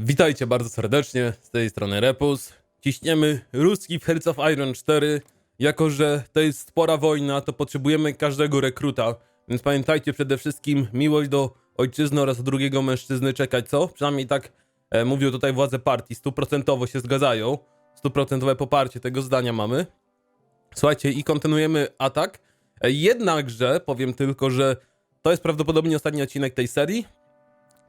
Witajcie bardzo serdecznie, z tej strony Repus. Ciśniemy ruski w Hearts of Iron 4. Jako, że to jest spora wojna, to potrzebujemy każdego rekruta. Więc pamiętajcie przede wszystkim miłość do ojczyzny oraz drugiego mężczyzny czekać, co? Przynajmniej tak e, mówią tutaj władze partii, stuprocentowo się zgadzają. Stuprocentowe poparcie tego zdania mamy. Słuchajcie, i kontynuujemy atak. E, Jednakże powiem tylko, że to jest prawdopodobnie ostatni odcinek tej serii.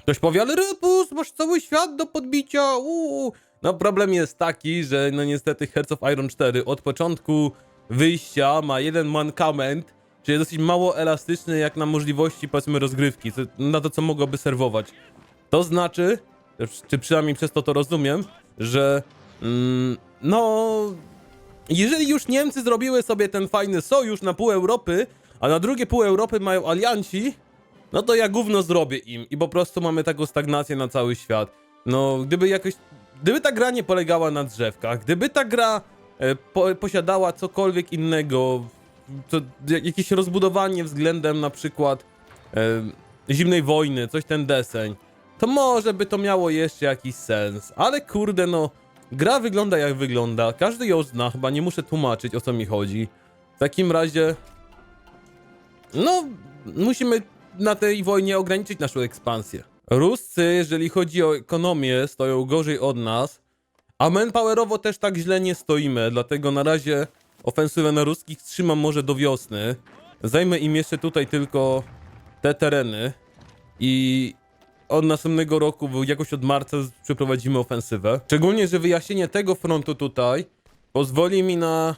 Ktoś powie, ale Repus, masz cały świat do podbicia, uuu. No problem jest taki, że no niestety Hearts of Iron 4 od początku wyjścia ma jeden mankament, czyli jest dosyć mało elastyczny jak na możliwości powiedzmy rozgrywki, na to co mogłoby serwować. To znaczy, czy przynajmniej przez to to rozumiem, że mm, no jeżeli już Niemcy zrobiły sobie ten fajny sojusz na pół Europy, a na drugie pół Europy mają alianci, no to ja gówno zrobię im i po prostu mamy taką stagnację na cały świat. No, gdyby jakoś, gdyby ta gra nie polegała na drzewkach, gdyby ta gra e, po, posiadała cokolwiek innego, to, jak- jakieś rozbudowanie względem na przykład e, zimnej wojny, coś ten deseń, to może by to miało jeszcze jakiś sens, ale kurde no, gra wygląda jak wygląda, każdy ją zna, chyba nie muszę tłumaczyć o co mi chodzi. W takim razie, no, musimy na tej wojnie ograniczyć naszą ekspansję. Ruscy, jeżeli chodzi o ekonomię, stoją gorzej od nas, a manpowerowo też tak źle nie stoimy, dlatego na razie ofensywę na ruskich trzymam może do wiosny. Zajmę im jeszcze tutaj tylko te tereny i od następnego roku, jakoś od marca przeprowadzimy ofensywę. Szczególnie, że wyjaśnienie tego frontu tutaj pozwoli mi na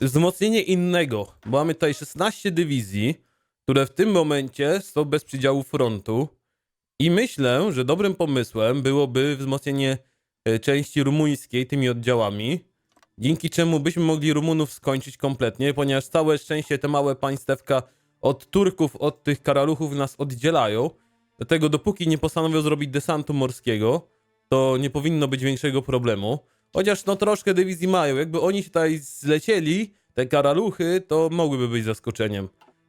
wzmocnienie innego, bo mamy tutaj 16 dywizji, które w tym momencie są bez przydziału frontu i myślę, że dobrym pomysłem byłoby wzmocnienie e, części rumuńskiej tymi oddziałami, dzięki czemu byśmy mogli Rumunów skończyć kompletnie, ponieważ całe szczęście te małe państewka od Turków, od tych karaluchów nas oddzielają, dlatego dopóki nie postanowią zrobić desantu morskiego, to nie powinno być większego problemu. Chociaż no troszkę dywizji mają. Jakby oni się tutaj zlecieli, te karaluchy, to mogłyby być zaskoczeniem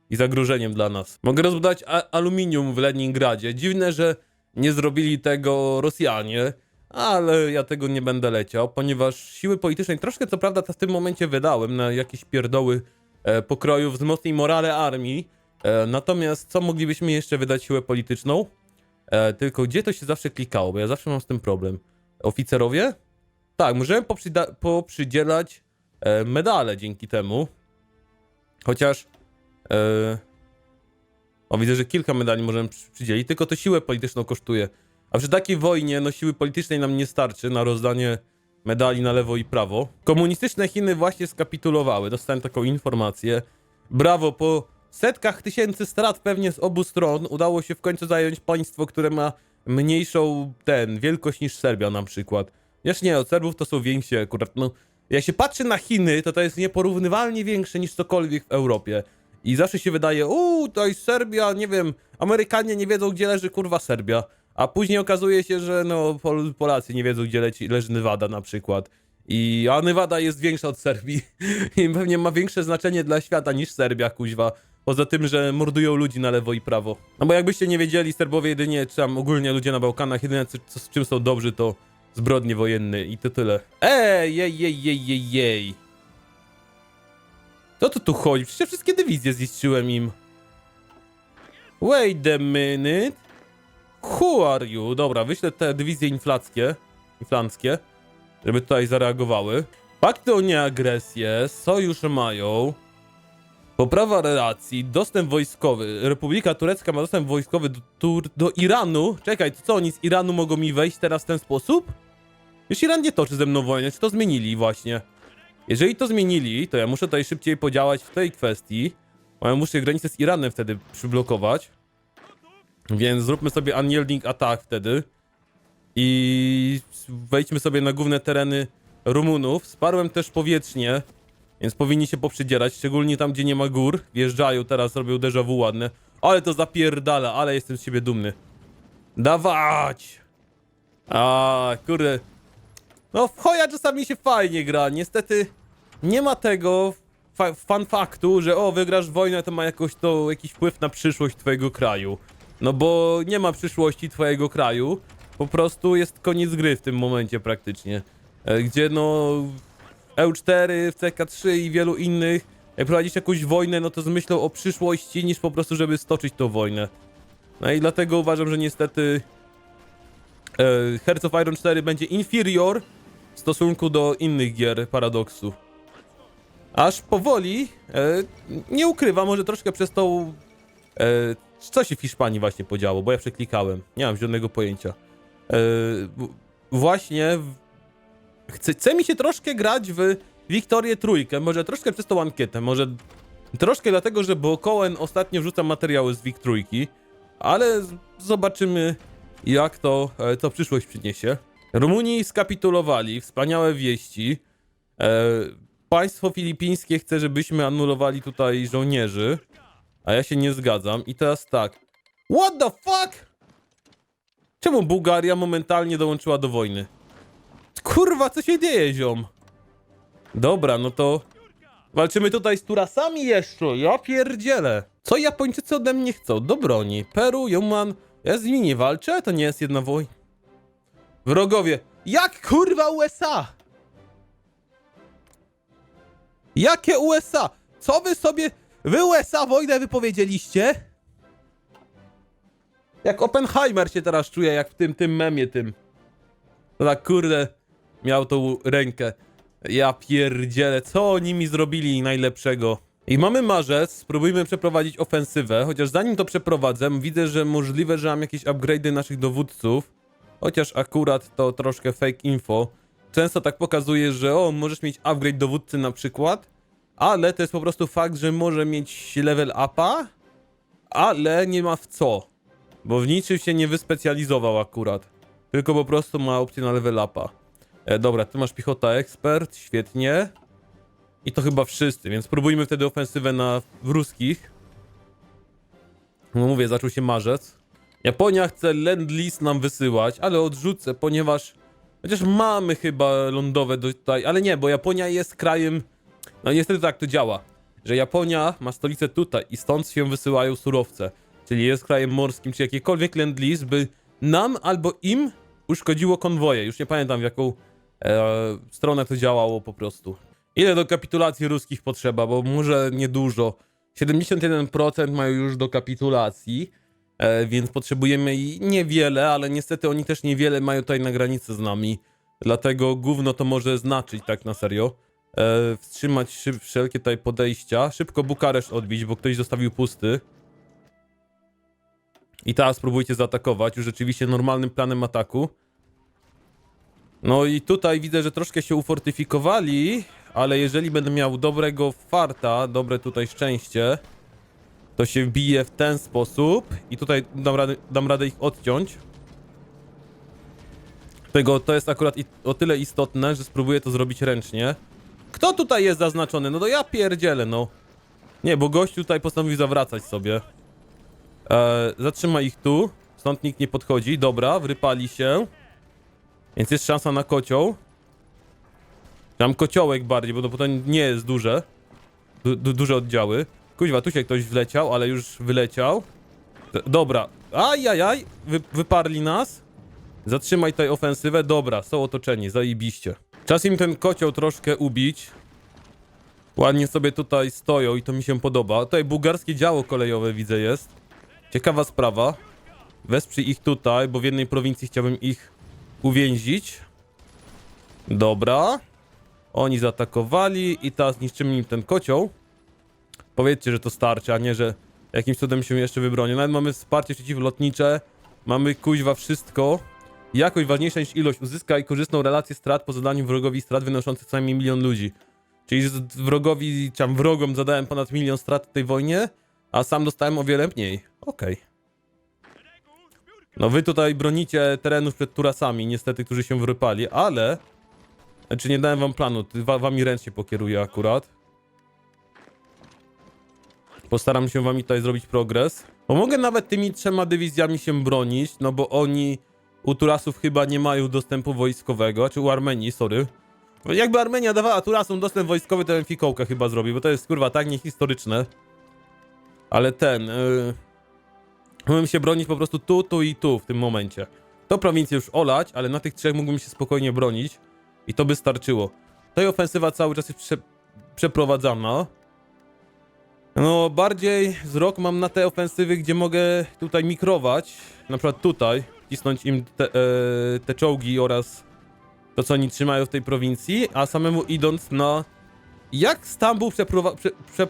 i zagrożeniem dla nas. Mogę rozbudować aluminium w Leningradzie. Dziwne, że nie zrobili tego Rosjanie, ale ja tego nie będę leciał, ponieważ siły polityczne, troszkę co prawda w tym momencie wydałem na jakieś pierdoły e, pokroju wzmocnij morale armii, e, natomiast co moglibyśmy jeszcze wydać siłę polityczną? E, tylko gdzie to się zawsze klikało, bo ja zawsze mam z tym problem. Oficerowie? Tak, możemy poprzyda- poprzydzielać e, medale dzięki temu. Chociaż. E, o, widzę, że kilka medali możemy przy- przydzielić, tylko to siłę polityczną kosztuje. A przy takiej wojnie, no siły politycznej nam nie starczy na rozdanie medali na lewo i prawo. Komunistyczne Chiny właśnie skapitulowały. Dostałem taką informację. Brawo, po setkach tysięcy strat pewnie z obu stron udało się w końcu zająć państwo, które ma mniejszą ten wielkość niż Serbia na przykład. Wiesz nie, od Serbów to są więksi akurat. No, jak się patrzy na Chiny, to to jest nieporównywalnie większe niż cokolwiek w Europie. I zawsze się wydaje, uuu, to jest Serbia, nie wiem, Amerykanie nie wiedzą, gdzie leży kurwa Serbia. A później okazuje się, że no Pol Polacy nie wiedzą, gdzie leci, leży Nevada na przykład. I a Nevada jest większa od Serbii i pewnie ma większe znaczenie dla świata niż Serbia, kuźwa. Poza tym, że mordują ludzi na lewo i prawo. No bo jakbyście nie wiedzieli, Serbowie jedynie, czy tam ogólnie ludzie na Bałkanach, jedyne co, co, z czym są dobrzy to zbrodnie wojenne i to tyle. Ej, jej, jej, jej, jej, jej. Co tu tu chodzi? Przecież wszystkie dywizje zniszczyłem im. Wait a minute. Who are you? Dobra, wyślę te dywizje inflackie, inflanckie, żeby tutaj zareagowały. Pakty o nieagresję, sojusz mają. Poprawa relacji, dostęp wojskowy. Republika Turecka ma dostęp wojskowy do, Tur do Iranu. Czekaj, to co oni z Iranu mogą mi wejść teraz w ten sposób? Już Iran nie toczy ze mną wojnę, czy to zmienili właśnie? Jeżeli to zmienili, to ja muszę tutaj szybciej podziałać w tej kwestii. Bo ja muszę granicę z Iranem wtedy przyblokować. Więc zróbmy sobie unyielding attack wtedy. I wejdźmy sobie na główne tereny Rumunów. Sparłem też powietrznie, więc powinni się poprzydzierać, szczególnie tam, gdzie nie ma gór. Wjeżdżają, teraz robią déjà vu ładne. Ale to zapierdala, ale jestem z siebie dumny. Dawać! A, kurde. No, w choja czasami się fajnie gra. Niestety nie ma tego fa fan faktu, że o, wygrasz wojnę, to ma jakoś to, jakiś wpływ na przyszłość twojego kraju. No bo nie ma przyszłości twojego kraju, po prostu jest koniec gry w tym momencie praktycznie. E, Gdzie no EU4, w CK3 i wielu innych, jak prowadzić jakąś wojnę, no to z myślą o przyszłości, niż po prostu, żeby stoczyć tą wojnę. No i dlatego uważam, że niestety e, Hearts of Iron 4 będzie inferior w stosunku do innych gier Paradoxu. Aż powoli, e, nie ukrywam, może troszkę przez tą... E, co się w Hiszpanii właśnie podziało, bo ja przeklikałem, nie mam żadnego pojęcia. E, właśnie chce, chce mi się troszkę grać w Wiktorię Trójkę, może troszkę przez tą ankietę, może troszkę dlatego, że Bokołem ostatnio wrzucam materiały z Wik Trójki, ale zobaczymy jak to, e, to przyszłość przyniesie. Rumunii skapitulowali, wspaniałe wieści. E, państwo filipińskie chce, żebyśmy anulowali tutaj żołnierzy, a ja się nie zgadzam. I teraz tak. What the fuck? Czemu Bułgaria momentalnie dołączyła do wojny? Kurwa, co się dzieje, ziom? Dobra, no to walczymy tutaj z Turasami jeszcze, ja pierdzielę. Co Japończycy ode mnie chcą? Do broni. Peru, Juman, ja z nimi nie walczę, to nie jest jedna wojna. Wrogowie, jak kurwa USA? Jakie USA? Co wy sobie, wy USA wojnę wypowiedzieliście? Jak Oppenheimer się teraz czuje, jak w tym, tym memie tym. No tak, kurde, miał tą rękę. Ja pierdzielę, co oni mi zrobili najlepszego? I mamy marzec, spróbujmy przeprowadzić ofensywę, chociaż zanim to przeprowadzę, widzę, że możliwe, że mam jakieś upgrade'y naszych dowódców, chociaż akurat to troszkę fake info. Często tak pokazuje, że o, możesz mieć upgrade dowódcy na przykład, ale to jest po prostu fakt, że może mieć level upa, ale nie ma w co, bo w niczym się nie wyspecjalizował akurat, tylko po prostu ma opcję na level upa. E, dobra, ty masz piechota ekspert, świetnie. I to chyba wszyscy, więc spróbujmy wtedy ofensywę na ruskich. No mówię, zaczął się marzec. Japonia chce Land Lease nam wysyłać, ale odrzucę, ponieważ chociaż mamy chyba lądowe tutaj, ale nie, bo Japonia jest krajem. No niestety tak to działa, że Japonia ma stolicę tutaj i stąd się wysyłają surowce, czyli jest krajem morskim, czy jakiekolwiek Land Lease by nam albo im uszkodziło konwoje. Już nie pamiętam w jaką e, stronę to działało po prostu. Ile do kapitulacji ruskich potrzeba, bo może niedużo. 71% mają już do kapitulacji, więc potrzebujemy niewiele, ale niestety oni też niewiele mają tutaj na granicy z nami. Dlatego gówno to może znaczyć tak na serio. E, wstrzymać wszelkie tutaj podejścia. Szybko Bukareszt odbić, bo ktoś zostawił pusty. I teraz spróbujcie zaatakować już rzeczywiście normalnym planem ataku. No i tutaj widzę, że troszkę się ufortyfikowali, ale jeżeli będę miał dobrego farta, dobre tutaj szczęście, to się wbije w ten sposób i tutaj dam radę, dam radę ich odciąć. Tego, to jest akurat i, o tyle istotne, że spróbuję to zrobić ręcznie. Kto tutaj jest zaznaczony? No to ja pierdzielę, no. Nie, bo gość tutaj postanowił zawracać sobie. E, zatrzyma ich tu, stąd nikt nie podchodzi. Dobra, wrypali się. Więc jest szansa na kocioł. Tam kociołek bardziej, bo to potem nie jest duże. Du du duże oddziały. Kuźwa, tu się ktoś wleciał, ale już wyleciał. D dobra. Ajajaj, Wy wyparli nas. Zatrzymaj tutaj ofensywę. Dobra, są otoczeni, zajebiście. Czas im ten kocioł troszkę ubić. Ładnie sobie tutaj stoją i to mi się podoba. Tutaj bułgarskie działo kolejowe widzę jest. Ciekawa sprawa. Wesprzyj ich tutaj, bo w jednej prowincji chciałbym ich uwięzić. Dobra. Oni zaatakowali i teraz niszczymy im ten kocioł. Powiedzcie, że to starczy, a nie, że jakimś cudem się jeszcze wybronię. Nawet mamy wsparcie przeciwlotnicze. Mamy kuźwa wszystko. Jakość ważniejsza niż ilość. Uzyskaj korzystną relację strat po zadaniu wrogowi strat wynoszących co najmniej milion ludzi. Czyli wrogowi, czy wrogom zadałem ponad milion strat w tej wojnie, a sam dostałem o wiele mniej. Okej. No wy tutaj bronicie terenów przed Turasami, niestety, którzy się wrypali, ale... Znaczy nie dałem wam planu, wami ręcznie pokieruję akurat. Postaram się wami tutaj zrobić progres. Bo mogę nawet tymi trzema dywizjami się bronić, no bo oni u Turasów chyba nie mają dostępu wojskowego, czy u Armenii, sorry. Jakby Armenia dawała Turasom dostęp wojskowy, to fikołkę chyba zrobił, bo to jest kurwa tak niehistoryczne. Ale ten... Yy... Mógłbym się bronić po prostu tu, tu i tu w tym momencie. To prowincję już olać, ale na tych trzech mógłbym się spokojnie bronić i to by starczyło. I ofensywa cały czas jest prze, przeprowadzana. No, bardziej wzrok mam na te ofensywy, gdzie mogę tutaj mikrować. Na przykład tutaj, cisnąć im te, e, te czołgi oraz to, co oni trzymają w tej prowincji, a samemu idąc na... Jak Stambuł przeprowa- prze, prze,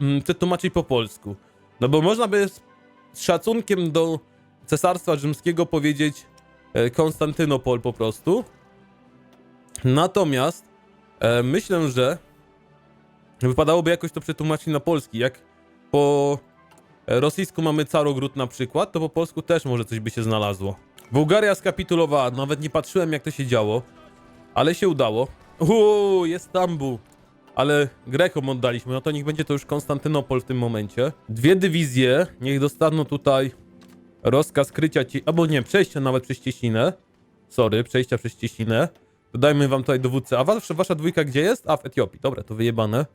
mm, przetłumaczyć po polsku? No bo można by z, z szacunkiem do Cesarstwa Rzymskiego powiedzieć e, Konstantynopol po prostu. Natomiast e, myślę, że wypadałoby jakoś to przetłumaczyć na polski. Jak po e, rosyjsku mamy Carogród na przykład, to po polsku też może coś by się znalazło. Bułgaria skapitulowała, nawet nie patrzyłem jak to się działo, ale się udało. Uuu, jest Stambuł. Ale Grekom oddaliśmy, no to niech będzie to już Konstantynopol w tym momencie. Dwie dywizje, niech dostaną tutaj rozkaz krycia ci, albo nie, przejścia nawet przez cieśninę. Sorry, przejścia przez cieśninę. Dodajmy wam tutaj dowódcę. A wasza, wasza dwójka gdzie jest? A, w Etiopii. Dobra, to wyjebane.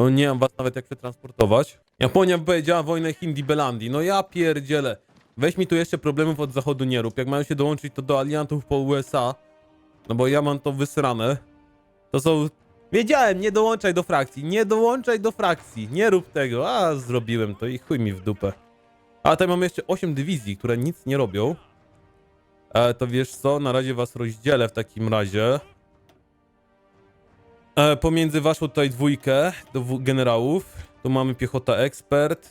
O, nie mam was nawet jak przetransportować. Japonia powiedziała wojnę Hindi Belandii. No ja pierdzielę. Weź mi tu jeszcze problemów od zachodu nie rób. Jak mają się dołączyć to do aliantów po USA, no bo ja mam to wysrane, to są... Wiedziałem, nie dołączaj do frakcji, nie dołączaj do frakcji, nie rób tego. A, zrobiłem to i chuj mi w dupę. A tutaj mamy jeszcze 8 dywizji, które nic nie robią. E, to wiesz co, na razie was rozdzielę w takim razie. E, pomiędzy waszą tutaj dwójkę w- generałów. Tu mamy piechota ekspert.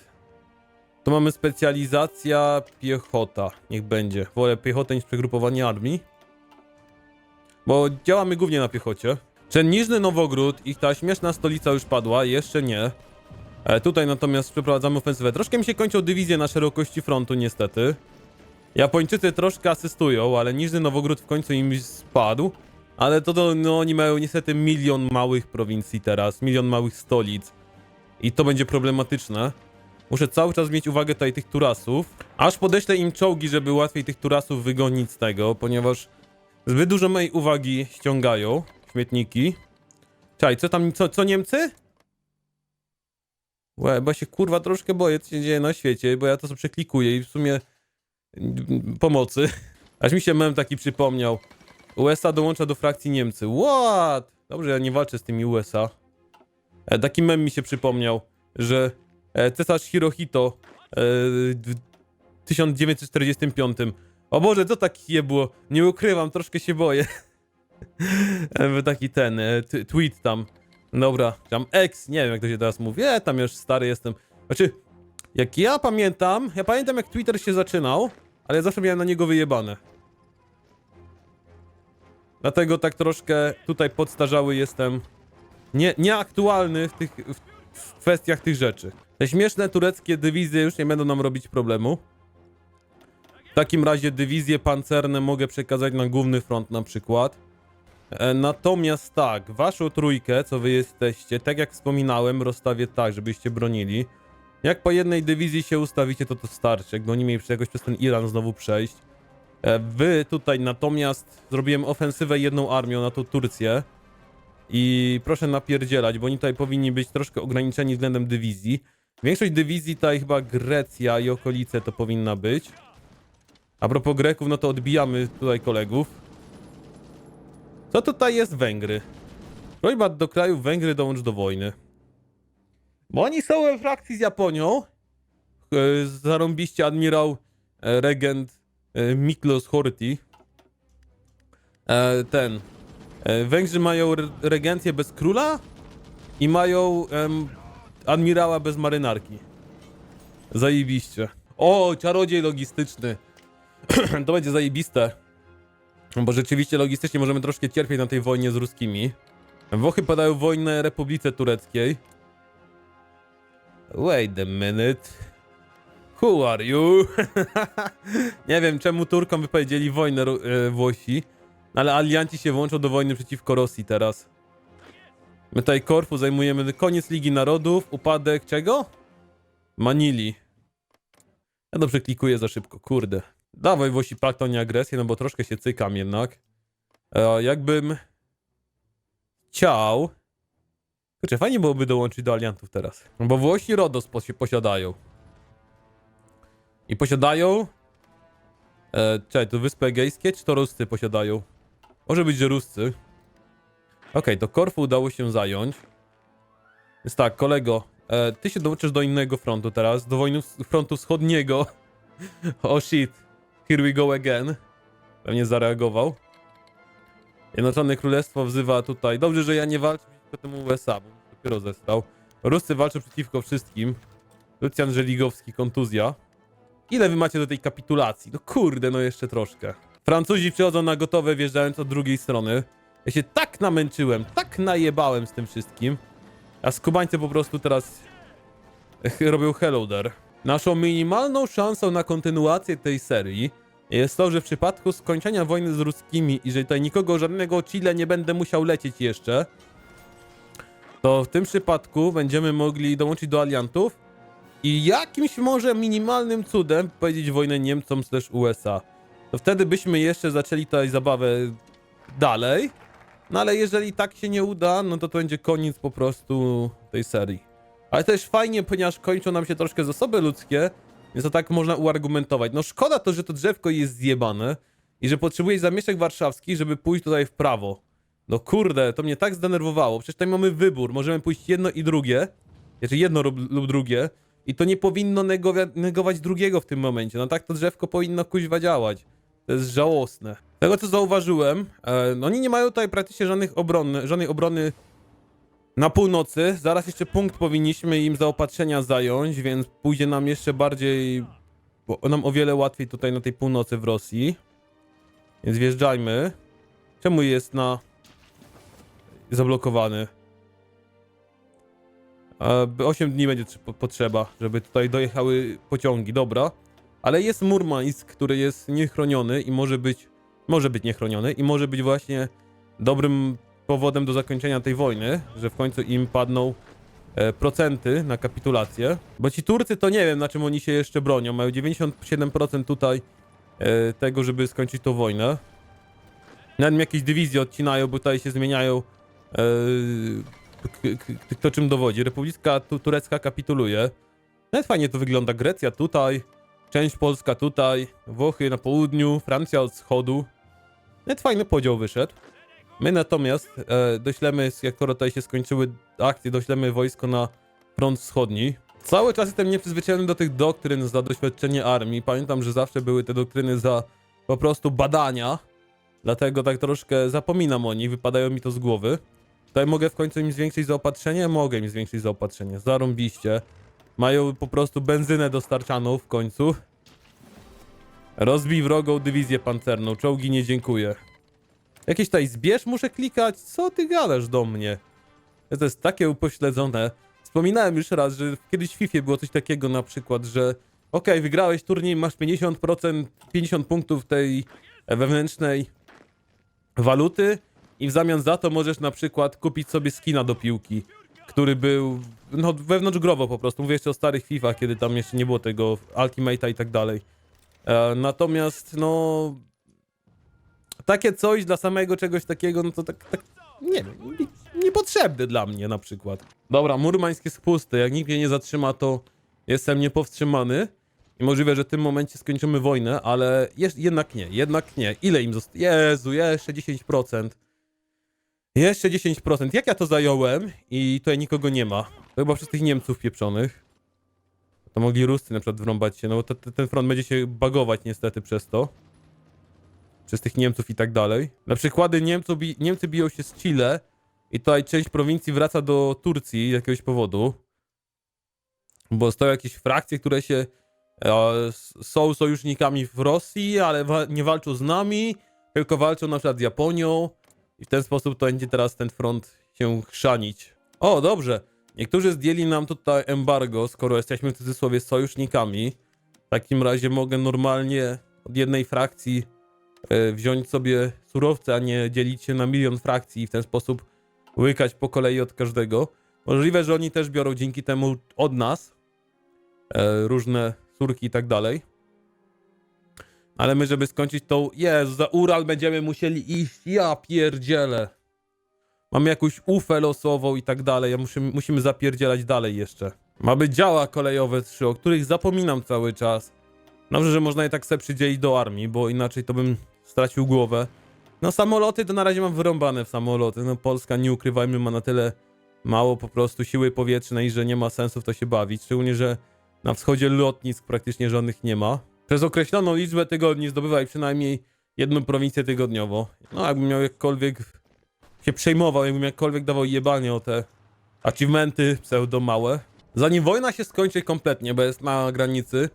Tu mamy specjalizacja piechota. Niech będzie. Wolę piechotę niż przegrupowanie armii. Bo działamy głównie na piechocie. Czerniżny Nowogród, ich ta śmieszna stolica już padła, jeszcze nie. E, tutaj natomiast przeprowadzamy ofensywę. Troszkę mi się kończą dywizje na szerokości frontu, niestety. Japończycy troszkę asystują, ale Niżny Nowogród w końcu im spadł. Ale to, to no, oni mają niestety milion małych prowincji teraz, milion małych stolic. I to będzie problematyczne. Muszę cały czas mieć uwagę tutaj tych turasów. Aż podeślę im czołgi, żeby łatwiej tych turasów wygonić z tego, ponieważ zbyt dużo mojej uwagi ściągają śmietniki. Czaj, co tam, co, co Niemcy? Łe, bo się kurwa troszkę boję, co się dzieje na świecie, bo ja to sobie przeklikuję i w sumie mm, pomocy. Aż mi się mem taki przypomniał. USA dołącza do frakcji Niemcy. What? Dobrze, ja nie walczę z tymi USA. E, taki mem mi się przypomniał, że e, cesarz Hirohito e, w 1945. O Boże, co tak było? Nie ukrywam, troszkę się boję. E, taki ten e, tweet tam. Dobra, tam ex, nie wiem jak to się teraz mówi. E, tam już stary jestem. Znaczy, jak ja pamiętam, ja pamiętam jak Twitter się zaczynał, ale ja zawsze miałem na niego wyjebane. Dlatego tak troszkę tutaj podstarzały jestem. Nie, nieaktualny w tych w, kwestiach tych rzeczy. Te śmieszne tureckie dywizje już nie będą nam robić problemu. W takim razie dywizje pancerne mogę przekazać na główny front na przykład. E, Natomiast tak, waszą trójkę, co wy jesteście, tak jak wspominałem, rozstawię tak, żebyście bronili. Jak po jednej dywizji się ustawicie, to to starczy. Jak oni mieli jakoś przez ten Iran znowu przejść. E, Wy tutaj natomiast zrobiłem ofensywę jedną armią na tą Turcję. I proszę napierdzielać, bo oni tutaj powinni być troszkę ograniczeni względem dywizji. Większość dywizji tutaj chyba Grecja i okolice to powinna być. A propos Greków, no to odbijamy tutaj kolegów. Co tutaj jest Węgry? Prośba do kraju Węgry dołącz do wojny. Bo oni są we frakcji z Japonią. E, Zarąbiście admirał e, regent Miklos Horthy. E, Ten. E, Węgrzy mają re- regencję bez króla i mają em, admirała bez marynarki. Zajebiście. O, czarodziej logistyczny. to będzie zajebiste. Bo rzeczywiście logistycznie możemy troszkę cierpieć na tej wojnie z ruskimi. Włochy podają wojnę Republice Tureckiej. Wait a minute. Who are you? Nie wiem, czemu Turkom wypowiedzieli wojnę e, Włosi, ale alianci się włączą do wojny przeciwko Rosji teraz. My tutaj Korfu zajmujemy koniec Ligi Narodów, upadek czego? Manili. Ja dobrze klikuję za szybko, kurde. Dawaj Włosi pakt o nieagresję, no bo troszkę się cykam jednak. E, jakbym chciał... Kurczę, fajnie byłoby dołączyć do aliantów teraz. No Bo Włosi Rodos posi- posiadają. I posiadają E, czekaj, to Wyspy Egejskie, czy to Ruscy posiadają? Może być, że Ruscy. Okej, to Korfu udało się zająć. Więc tak, kolego, e, ty się dołączysz do innego frontu teraz, do wojny frontu wschodniego. oh shit, here we go again. Pewnie zareagował. Zjednoczone Królestwo wzywa tutaj. Dobrze, że ja nie walczę przeciwko temu USA, bo dopiero zestał. Ruscy walczą przeciwko wszystkim. Lucjan Żeligowski, kontuzja. Ile wy macie do tej kapitulacji? No kurde, no jeszcze troszkę. Francuzi przychodzą na gotowe, wjeżdżając od drugiej strony. Ja się tak namęczyłem, tak najebałem z tym wszystkim. A skubańcy po prostu teraz robią hello there. Naszą minimalną szansą na kontynuację tej serii jest to, że w przypadku skończenia wojny z ruskimi i że tutaj nikogo, żadnego Chile nie będę musiał lecieć jeszcze, to w tym przypadku będziemy mogli dołączyć do aliantów i jakimś może minimalnym cudem powiedzieć wojnę Niemcom też USA. To wtedy byśmy jeszcze zaczęli tutaj zabawę dalej. No ale jeżeli tak się nie uda, no to to będzie koniec po prostu tej serii. Ale też fajnie, ponieważ kończą nam się troszkę zasoby ludzkie, więc to tak można uargumentować. No szkoda to, że to drzewko jest zjebane i że potrzebujesz zamieszek warszawski, żeby pójść tutaj w prawo. No kurde, to mnie tak zdenerwowało. Przecież tutaj mamy wybór, możemy pójść jedno i drugie, znaczy jedno lub, lub drugie i to nie powinno negować drugiego w tym momencie. No tak to drzewko powinno kuźwa działać. To jest żałosne. Z Tego co zauważyłem, e, no oni nie mają tutaj praktycznie żadnych obrony, żadnej obrony na północy. Zaraz jeszcze punkt powinniśmy im zaopatrzenia zająć, więc pójdzie nam jeszcze bardziej, bo nam o wiele łatwiej tutaj na tej północy w Rosji. Więc wjeżdżajmy. Czemu jest na zablokowany? E, 8 dni będzie trze- po- potrzeba, żeby tutaj dojechały pociągi, dobra. Ale jest Murmańsk, który jest niechroniony i może być, może być niechroniony i może być właśnie dobrym powodem do zakończenia tej wojny, że w końcu im padną e, procenty na kapitulację. Bo ci Turcy to nie wiem, na czym oni się jeszcze bronią. Mają 97% tutaj e, tego, żeby skończyć tą wojnę. Nawet jakieś dywizje odcinają, bo tutaj się zmieniają e, kto czym dowodzi. Republika tu, Turecka kapituluje. Nawet fajnie to wygląda. Grecja tutaj, część Polska tutaj, Włochy na południu, Francja od wschodu. Nawet fajny podział wyszedł. My natomiast e, doślemy, skoro tutaj się skończyły akcje, doślemy wojsko na front wschodni. Cały czas jestem nieprzyzwyczajony do tych doktryn za doświadczenie armii. Pamiętam, że zawsze były te doktryny za po prostu badania. Dlatego tak troszkę zapominam o nich, wypadają mi to z głowy. Tutaj mogę w końcu im zwiększyć zaopatrzenie? Mogę im zwiększyć zaopatrzenie. Zarąbiście. Mają po prostu benzynę dostarczaną w końcu. Rozbij wrogą dywizję pancerną. Czołgi nie dziękuję. Jakieś tutaj zbierz muszę klikać? Co ty gadasz do mnie? To jest takie upośledzone. Wspominałem już raz, że kiedyś w FIFA było coś takiego na przykład, że okej, wygrałeś turniej, masz 50%, 50 punktów tej wewnętrznej waluty i w zamian za to możesz na przykład kupić sobie skina do piłki, który był no wewnątrzgrowo po prostu. Mówię jeszcze o starych FIFA, kiedy tam jeszcze nie było tego Ultimate'a i tak dalej. E, natomiast no takie coś dla samego czegoś takiego, no to tak, tak nie wiem, nie- niepotrzebne dla mnie na przykład. Dobra, Murmańsk jest pusty, jak nikt mnie nie zatrzyma, to jestem niepowstrzymany i możliwe, że w tym momencie skończymy wojnę, ale jednak nie, jednak nie. Ile im zostało? Jezu, jeszcze 10%. Jeszcze 10%. Jak ja to zająłem i tutaj nikogo nie ma? To chyba przez tych Niemców pieprzonych. To mogli Ruscy na przykład wrąbać się, no bo te, te, ten front będzie się bagować niestety przez to przez tych Niemców i tak dalej. Na przykłady Niemców bi Niemcy biją się z Chile i tutaj część prowincji wraca do Turcji z jakiegoś powodu. Bo stoją jakieś frakcje, które się e, są sojusznikami w Rosji, ale wa nie walczą z nami, tylko walczą na przykład z Japonią i w ten sposób to będzie teraz ten front się chrzanić. O, dobrze. Niektórzy zdjęli nam tutaj embargo, skoro jesteśmy w cudzysłowie sojusznikami. W takim razie mogę normalnie od jednej frakcji e, wziąć sobie surowce, a nie dzielić się na milion frakcji i w ten sposób łykać po kolei od każdego. Możliwe, że oni też biorą dzięki temu od nas e, różne surki i tak dalej. Ale my, żeby skończyć tą... Jezu, za Ural będziemy musieli iść, ja pierdzielę. Mamy jakąś ufę losową i tak dalej, a musimy, musimy zapierdzielać dalej jeszcze. Ma być działa kolejowe trzy, o których zapominam cały czas. Dobrze, że można je tak sobie przydzielić do armii, bo inaczej to bym stracił głowę. No samoloty to na razie mam wyrąbane w samoloty. No Polska, nie ukrywajmy, ma na tyle mało po prostu siły powietrznej, że nie ma sensu w to się bawić. Szczególnie, że na wschodzie lotnisk praktycznie żadnych nie ma. Przez określoną liczbę tygodni zdobywaj przynajmniej jedną prowincję tygodniowo. No jakbym miał jakkolwiek się przejmował, jakbym jakkolwiek dawał jebanie o te achievementy pseudo małe. Zanim wojna się skończy kompletnie, bo jest na granicy,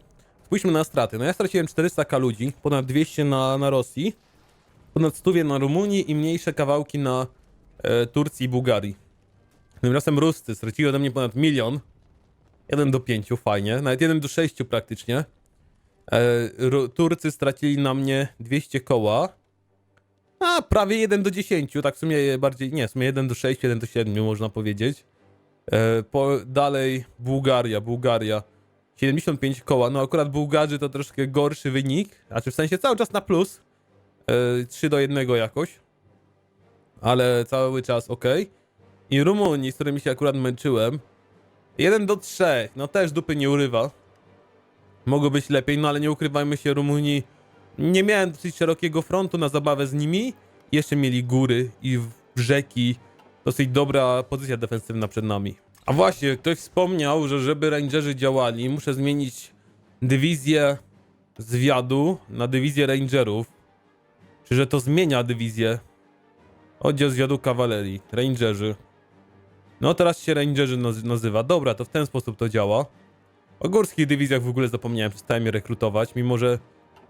spójrzmy na straty. No ja straciłem 400k ludzi, ponad 200 na, na Rosji, ponad 100 na Rumunii i mniejsze kawałki na e, Turcji i Bułgarii. Tymczasem Ruscy stracili ode mnie ponad milion. 1 do 5, fajnie. Nawet 1 do 6 praktycznie. E, Turcy stracili na mnie 200 koła. A, prawie 1 do 10, tak w sumie bardziej, nie, w sumie 1 do 6, 1 do 7 można powiedzieć. E, po, dalej Bułgaria, Bułgaria. 75 koła, no akurat Bułgarzy to troszkę gorszy wynik, znaczy w sensie cały czas na plus. E, 3 do 1 jakoś. Ale cały czas ok. I Rumunii, z którymi się akurat męczyłem. 1 do 3, no też dupy nie urywa. Mogło być lepiej, no ale nie ukrywajmy się, Rumunii nie miałem dosyć szerokiego frontu na zabawę z nimi. Jeszcze mieli góry i rzeki. Dosyć dobra pozycja defensywna przed nami. A właśnie, ktoś wspomniał, że żeby rangerzy działali, muszę zmienić dywizję zwiadu na dywizję rangerów. Czy że to zmienia dywizję? Oddział zwiadu kawalerii, rangerzy. No teraz się rangerzy naz- nazywa. Dobra, to w ten sposób to działa. O górskich dywizjach w ogóle zapomniałem, przestałem je rekrutować, mimo że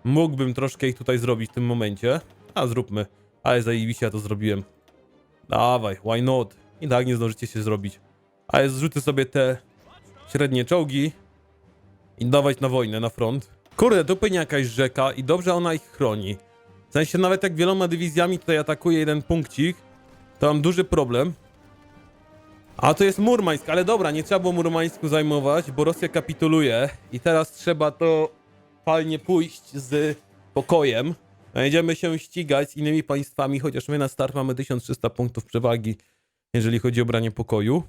mógłbym troszkę ich tutaj zrobić w tym momencie. A zróbmy. Ale zajebiście ja to zrobiłem. Dawaj, why not? I tak nie zdążycie się zrobić. Ale zrzucę sobie te średnie czołgi i dawać na wojnę, na front. Kurde, tu płynie jakaś rzeka i dobrze ona ich chroni. W sensie nawet jak wieloma dywizjami tutaj atakuje jeden punkcik, to mam duży problem. A to jest Murmańsk, ale dobra, nie trzeba było Murmańsku zajmować, bo Rosja kapituluje i teraz trzeba to fajnie pójść z pokojem. Będziemy się ścigać z innymi państwami, chociaż my na start mamy 1300 punktów przewagi, jeżeli chodzi o branie pokoju.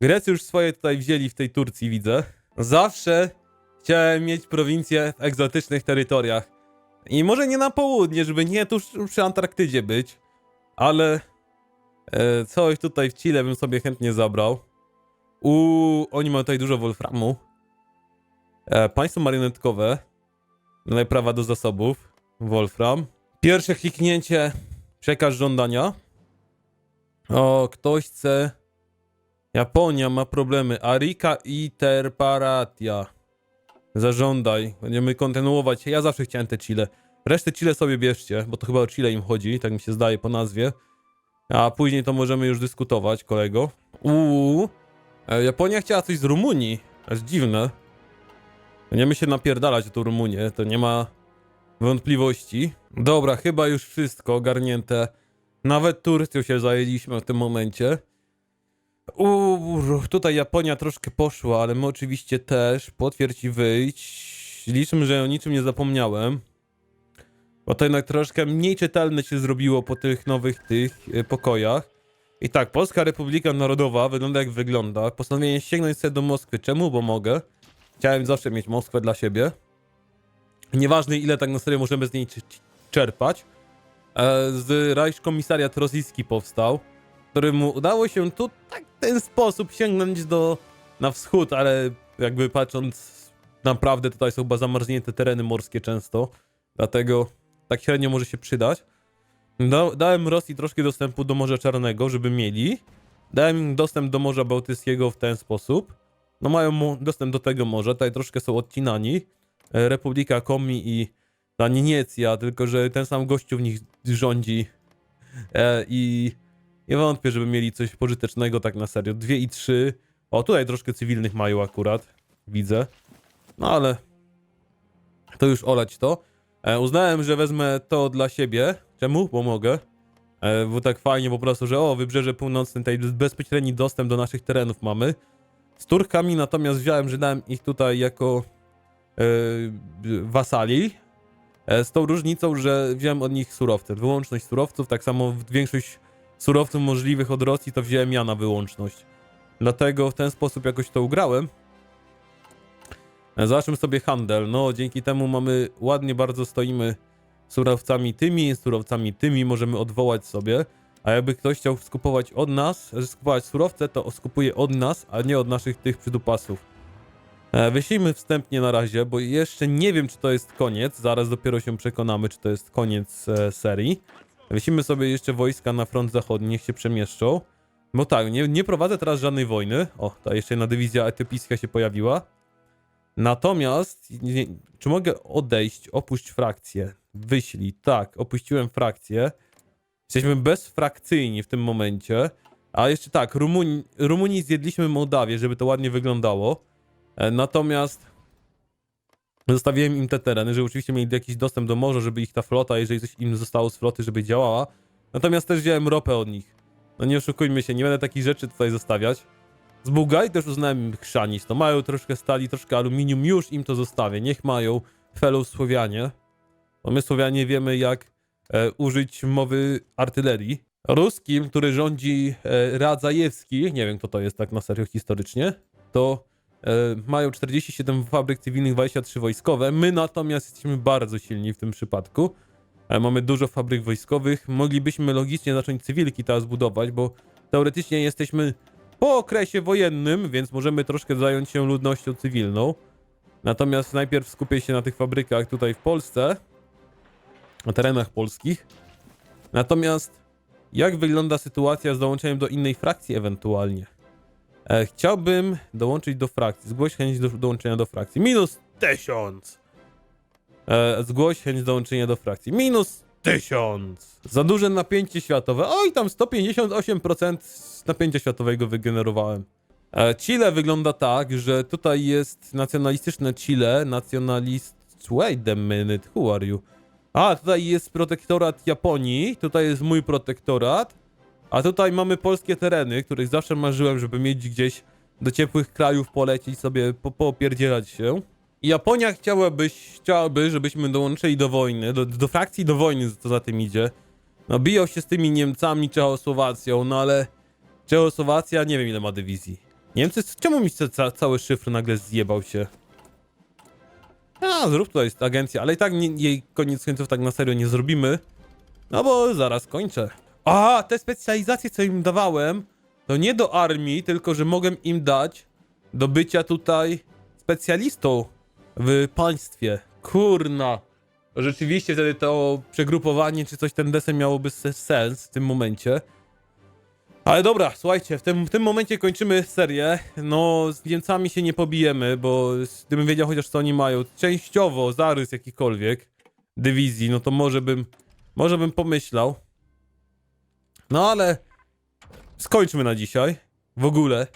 Grecy już swoje tutaj wzięli w tej Turcji, widzę. Zawsze chciałem mieć prowincję w egzotycznych terytoriach. I może nie na południe, żeby nie tuż przy Antarktydzie być, ale coś tutaj w Chile bym sobie chętnie zabrał. Uuu, oni mają tutaj dużo wolframu. E, państwo marionetkowe. Prawa do zasobów. Wolfram. Pierwsze kliknięcie. Przekaż żądania. O, ktoś chce. Japonia ma problemy. Arika Interparatia. Zażądaj. Będziemy kontynuować. Ja zawsze chciałem te Chile. Resztę Chile sobie bierzcie, bo to chyba o Chile im chodzi, tak mi się zdaje po nazwie. A później to możemy już dyskutować, kolego. Uuu. E, Japonia chciała coś z Rumunii. Aż dziwne. Będziemy się napierdalać o tą Rumunię, to nie ma wątpliwości. Dobra, chyba już wszystko ogarnięte. Nawet Turcją się zajęliśmy w tym momencie. Uuu, tutaj Japonia troszkę poszła, ale my oczywiście też. Potwierdź i wyjść. Liczmy, że o niczym nie zapomniałem. Bo to jednak troszkę mniej czytelne się zrobiło po tych nowych tych y, pokojach. I tak, Polska Republika Narodowa wygląda jak wygląda. Postanowienie sięgnąć sobie do Moskwy. Czemu? Bo mogę. Chciałem zawsze mieć Moskwę dla siebie. Nieważne ile tak na serio możemy z niej czerpać. E, z Reich Komisariat Rosyjski powstał, któremu udało się tu tak ten sposób sięgnąć do na wschód, ale jakby patrząc naprawdę tutaj są chyba zamarznięte tereny morskie często, dlatego tak średnio może się przydać. Da, dałem Rosji troszkę dostępu do Morza Czarnego, żeby mieli. Dałem im dostęp do Morza Bałtyckiego w ten sposób. No mają dostęp do tego morza, tutaj troszkę są odcinani. E, Republika Komi i ta Niniecja, tylko że ten sam gościu w nich rządzi. E, I nie wątpię, żeby mieli coś pożytecznego tak na serio. Dwie i trzy. O, tutaj troszkę cywilnych mają akurat. Widzę. No ale to już olać to. E, uznałem, że wezmę to dla siebie. Czemu? Bo mogę. E, bo tak fajnie po prostu, że o, wybrzeże północne, tutaj bezpośredni dostęp do naszych terenów mamy. Z Turkami natomiast wziąłem, że dałem ich tutaj jako e, wasali. E, z tą różnicą, że wziąłem od nich surowce. Wyłączność surowców, tak samo większość surowców możliwych od Rosji to wziąłem ja na wyłączność. Dlatego w ten sposób jakoś to ugrałem. Zobaczmy sobie handel. No, dzięki temu mamy ładnie bardzo stoimy surowcami tymi, surowcami tymi możemy odwołać sobie. A jakby ktoś chciał skupować od nas, skupować surowce, to skupuje od nas, a nie od naszych tych przydupasów. E, Wyślijmy wstępnie na razie, bo jeszcze nie wiem, czy to jest koniec. Zaraz dopiero się przekonamy, czy to jest koniec e, serii. Wyślijmy sobie jeszcze wojska na front zachodni, niech się przemieszczą. No tak, nie, nie prowadzę teraz żadnej wojny. O, ta jeszcze jedna dywizja etypijska się pojawiła. Natomiast, nie, czy mogę odejść, opuść frakcję? Wyślij, tak, opuściłem frakcję. Jesteśmy bezfrakcyjni w tym momencie. A jeszcze tak, Rumuni, Rumunii zjedliśmy Mołdawię, żeby to ładnie wyglądało. E, Natomiast zostawiłem im te tereny, żeby oczywiście mieli jakiś dostęp do morza, żeby ich ta flota, jeżeli coś im zostało z floty, żeby działała. Natomiast też wziąłem ropę od nich. No nie oszukujmy się, nie będę takich rzeczy tutaj zostawiać. Z Bułgarii też uznałem chrzanić. To mają troszkę stali, troszkę aluminium, już im to zostawię. Niech mają fellow Słowianie. Bo my Słowianie wiemy jak e, użyć mowy artylerii. Ruskim, który rządzi e, Radzajewski, nie wiem kto to jest tak na serio historycznie, to e, mają 47 fabryk cywilnych, 23 wojskowe. My natomiast jesteśmy bardzo silni w tym przypadku. E, Mamy dużo fabryk wojskowych. Moglibyśmy logicznie zacząć cywilki teraz budować, bo teoretycznie jesteśmy po okresie wojennym, więc możemy troszkę zająć się ludnością cywilną. Natomiast najpierw skupię się na tych fabrykach tutaj w Polsce, na terenach polskich. Natomiast jak wygląda sytuacja z dołączeniem do innej frakcji ewentualnie? E, chciałbym dołączyć do frakcji. Zgłoś chęć do dołączenia do frakcji. Minus 1000! E, zgłoś chęć dołączenia do frakcji. Minus 1000! Za duże napięcie światowe. Oj, tam 158% napięcia światowego wygenerowałem. E, Chile wygląda tak, że tutaj jest nacjonalistyczne Chile, nacjonalist... Wait a minute, who are you? A, tutaj jest protektorat Japonii, tutaj jest mój protektorat, a tutaj mamy polskie tereny, których zawsze marzyłem, żeby mieć gdzieś do ciepłych krajów polecieć sobie, po, popierdzielać się. Japonia chciałaby, żebyśmy dołączyli do wojny, do, do frakcji do wojny, co za tym idzie. No biją się z tymi Niemcami, Czechosłowacją, no ale Czechosłowacja nie wiem ile ma dywizji. Niemcy, czemu mi ca ca cały szyfr nagle zjebał się? A, zrób tutaj jest agencja, ale i tak nie, jej koniec końców tak na serio nie zrobimy. No bo zaraz kończę. A, te specjalizacje, co im dawałem, to nie do armii, tylko że mogę im dać do bycia tutaj specjalistą w państwie. Kurna. Rzeczywiście wtedy to przegrupowanie czy coś ten desen miałoby se- sens w tym momencie. Ale dobra, słuchajcie, w tym, w tym momencie kończymy serię. No, z Niemcami się nie pobijemy, bo gdybym wiedział chociaż co oni mają, częściowo zarys jakikolwiek dywizji, no to może bym, może bym pomyślał. No ale skończmy na dzisiaj. W ogóle.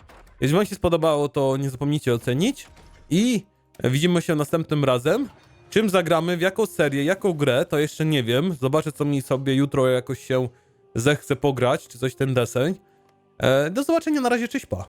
Jeżeli wam się spodobało, to nie zapomnijcie ocenić. I widzimy się następnym razem. Czym zagramy, w jaką serię, jaką grę, to jeszcze nie wiem. Zobaczę, co mi sobie jutro jakoś się zechce pograć, czy coś ten deseń. E, do zobaczenia, na razie, cześć pa.